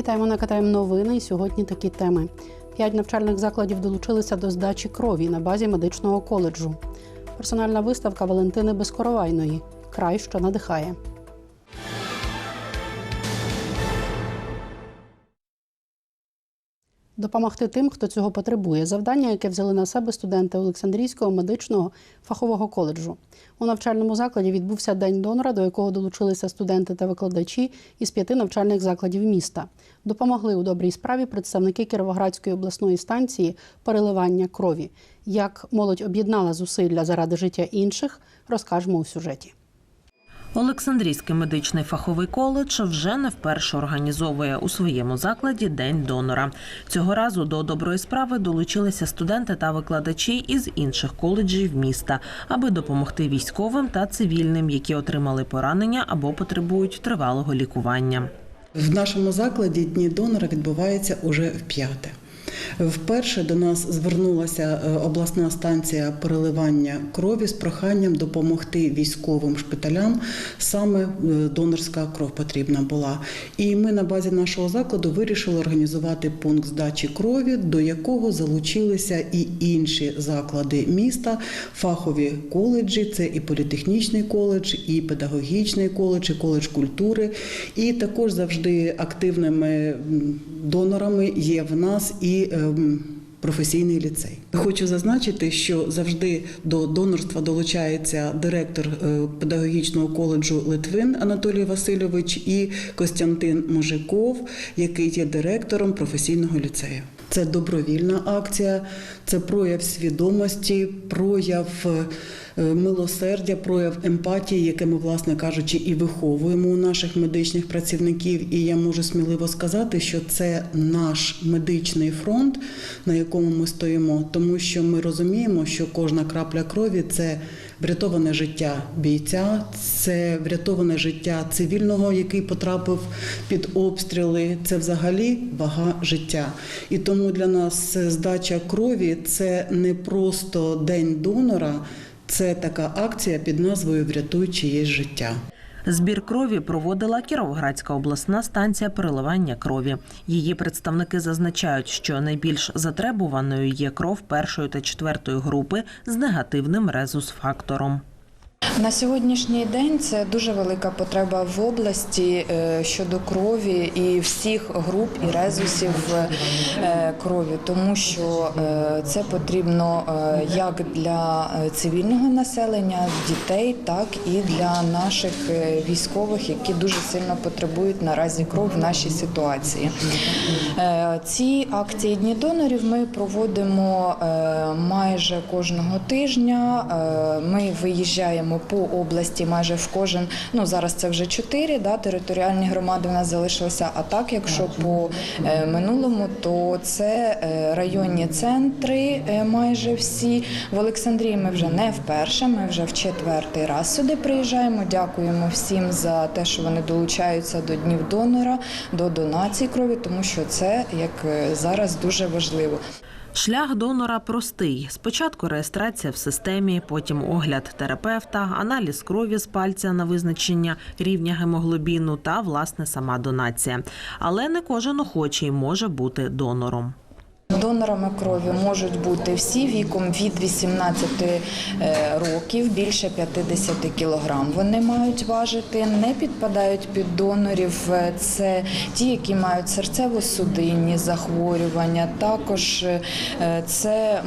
Вітаємо на КТМ новини. І сьогодні такі теми. П'ять навчальних закладів долучилися до здачі крові на базі медичного коледжу. Персональна виставка Валентини Безкоровайної. Край, що надихає. Допомогти тим, хто цього потребує. Завдання, яке взяли на себе студенти Олександрійського медичного фахового коледжу. У навчальному закладі відбувся день донора, до якого долучилися студенти та викладачі із п'яти навчальних закладів міста. Допомогли у добрій справі представники Кіровоградської обласної станції переливання крові. Як молодь об'єднала зусилля заради життя інших, розкажемо у сюжеті. Олександрійський медичний фаховий коледж вже не вперше організовує у своєму закладі День донора. Цього разу до доброї справи долучилися студенти та викладачі із інших коледжів міста, аби допомогти військовим та цивільним, які отримали поранення або потребують тривалого лікування. В нашому закладі дні донора відбуваються уже вп'яте. Вперше до нас звернулася е, обласна станція переливання крові з проханням допомогти військовим шпиталям. Саме е, донорська кров потрібна була. І ми на базі нашого закладу вирішили організувати пункт здачі крові, до якого залучилися і інші заклади міста, фахові коледжі. Це і політехнічний коледж, і педагогічний коледж, і коледж культури. І також завжди активними донорами є в нас і ем, професійний ліцей. Хочу зазначити, що завжди до донорства долучається директор е, педагогічного коледжу Литвин Анатолій Васильович і Костянтин Мужиков, який є директором професійного ліцею. Це добровільна акція, це прояв свідомості, прояв е, милосердя, прояв емпатії, яке ми, власне кажучи, і виховуємо у наших медичних працівників. І я можу сміливо сказати, що це наш медичний фронт, на якому ми стоїмо, тому що ми розуміємо, що кожна крапля крові це врятоване життя бійця, це врятоване життя цивільного, який потрапив під обстріли. Це взагалі вага життя. І тому для нас здача крові це не просто день донора, це така акція під назвою Врятуй чиєсь життя. Збір крові проводила Кіровоградська обласна станція переливання крові. Її представники зазначають, що найбільш затребуваною є кров першої та четвертої групи з негативним резус-фактором. На сьогоднішній день це дуже велика потреба в області е, щодо крові і всіх груп і резусів е, крові, тому що е, це потрібно як для цивільного населення, дітей, так і для наших військових, які дуже сильно потребують наразі кров в нашій ситуації. Ці акції Дні донорів ми проводимо майже кожного тижня. Ми виїжджаємо по області майже в кожен. Ну зараз це вже чотири да, територіальні громади в нас залишилися. А так, якщо по е, минулому, то це е, районні центри, е, майже всі. В Олександрії ми вже не вперше. Ми вже в четвертий раз сюди приїжджаємо. Дякуємо всім за те, що вони долучаються до днів донора, до донації крові, тому що це як зараз дуже важливо. Шлях донора простий: спочатку реєстрація в системі, потім огляд терапевта, аналіз крові з пальця на визначення рівня гемоглобіну та власне сама донація. Але не кожен охочий може бути донором. Донорами крові можуть бути всі віком від 18 е, років, більше 50 кілограм. Вони мають важити, не підпадають під донорів. Е, Це ті, які мають серцево-судинні захворювання. Також е, це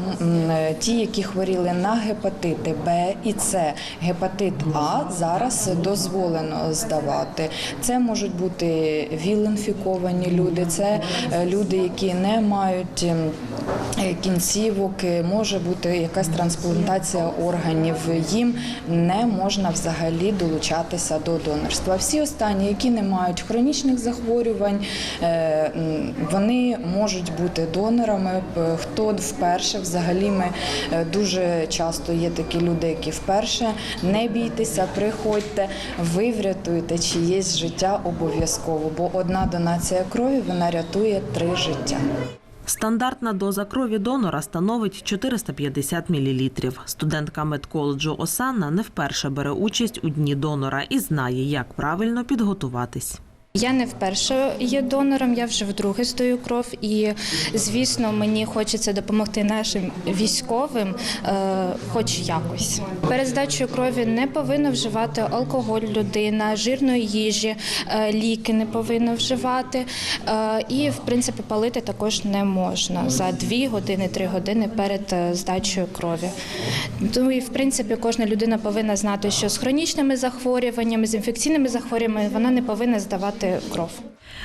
ті, які хворіли на гепатити Б і С. Гепатит А зараз дозволено здавати. Це можуть бути віл-інфіковані люди, це люди, які не мають кінцівок, е, може бути якась трансплантація органів. Їм не можна взагалі долучатися до донорства. Всі останні, які не мають хронічних захворювань, е, вони можуть бути донорами. Хто вперше, взагалі, ми е, дуже часто є такі люди, які вперше не бійтеся, приходьте, ви врятуєте чиєсь життя обов'язково, бо одна донація крові вона рятує три життя. Стандартна доза крові донора становить 450 мл. Студентка медколеджу Осанна не вперше бере участь у дні донора і знає, як правильно підготуватись. Я не вперше є донором, я вже вдруге здаю кров, і звісно, мені хочеться допомогти нашим військовим, е, хоч якось. Перед здачею крові не повинна вживати алкоголь людина, жирної їжі, е, ліки не повинна вживати. е, І, в принципі, палити також не можна за 2 години, 3 години перед здачею крові. Ну і в принципі кожна людина повинна знати, що з хронічними захворюваннями, з інфекційними захворюваннями вона не повинна здавати кров.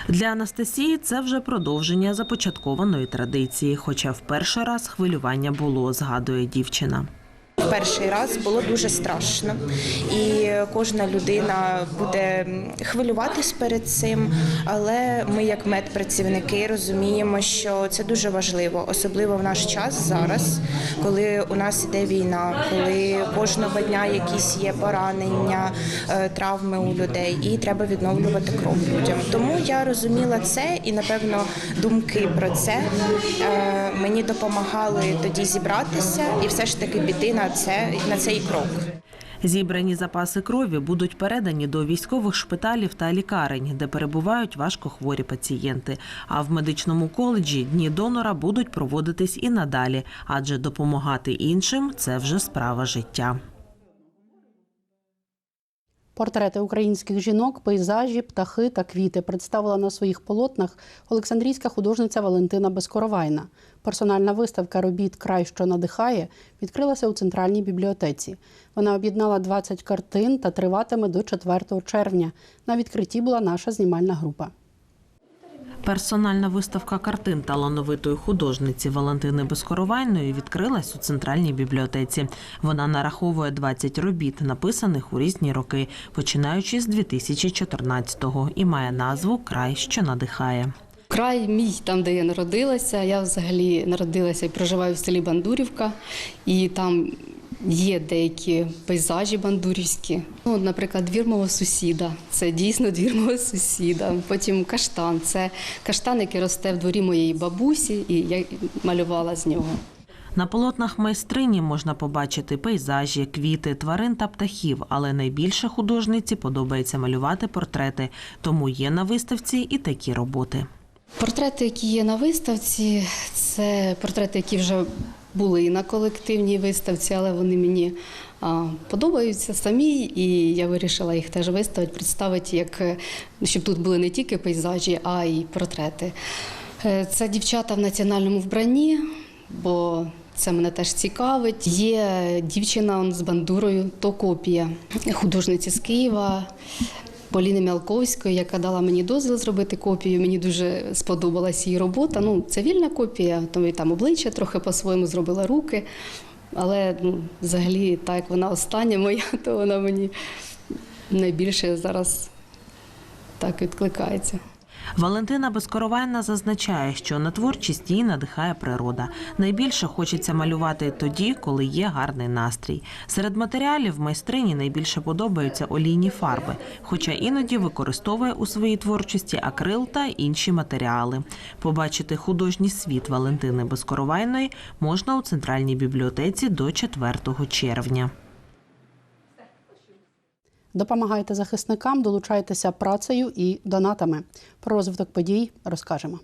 Для Анастасії це вже продовження започаткованої традиції, хоча в перший раз хвилювання було, згадує дівчина. Перший раз було дуже страшно, і кожна людина буде хвилюватись перед цим. Але ми, як медпрацівники, розуміємо, що це дуже важливо, особливо в наш час зараз, коли у нас іде війна, коли кожного дня якісь є поранення, е, травми у людей, і треба відновлювати кров людям. Тому я розуміла це, і напевно думки про це е, мені допомагали тоді зібратися і все ж таки піти на це на цей крок. Зібрані запаси крові будуть передані до військових шпиталів та лікарень, де перебувають важкохворі пацієнти. А в медичному коледжі дні донора будуть проводитись і надалі, адже допомагати іншим це вже справа життя. Портрети українських жінок, пейзажі, птахи та квіти представила на своїх полотнах Олександрійська художниця Валентина Безкоровайна. Персональна виставка робіт Край, що надихає відкрилася у центральній бібліотеці. Вона об'єднала 20 картин та триватиме до 4 червня. На відкритті була наша знімальна група. Персональна виставка картин талановитої художниці Валентини Безкоровайної відкрилась у центральній бібліотеці. Вона нараховує 20 робіт, написаних у різні роки, починаючи з 2014-го, і має назву Край, що надихає. Край мій, там, де я народилася. Я взагалі народилася і проживаю в селі Бандурівка, і там є деякі пейзажі бандурівські. Ну, наприклад, двір мого сусіда. Це дійсно двір мого сусіда. Потім каштан. Це каштан, який росте в дворі моєї бабусі, і я малювала з нього. На полотнах майстрині можна побачити пейзажі, квіти, тварин та птахів, але найбільше художниці подобається малювати портрети, тому є на виставці і такі роботи. Портрети, які є на виставці, це портрети, які вже були на колективній виставці, але вони мені подобаються самі, і я вирішила їх теж виставити, представити, як, е, щоб тут були не тільки пейзажі, а й портрети. Е, Це дівчата в національному вбранні, бо це мене теж цікавить. Є дівчина з бандурою, то копія художниці з Києва. Поліни Мялковської, яка дала мені дозвіл зробити копію. Мені дуже сподобалась її робота. Ну, це вільна копія, тому і там обличчя трохи по-своєму зробила руки. Але ну, взагалі, так як вона остання моя, то вона мені найбільше зараз так відкликається. Валентина Безкоровайна зазначає, що на творчість її надихає природа. Найбільше хочеться малювати тоді, коли є гарний настрій. Серед матеріалів майстрині найбільше подобаються олійні фарби, хоча іноді використовує у своїй творчості акрил та інші матеріали. Побачити художній світ Валентини Безкоровайної можна у центральній бібліотеці до 4 червня. Допомагайте захисникам, долучайтеся працею і донатами. Про розвиток подій розкажемо.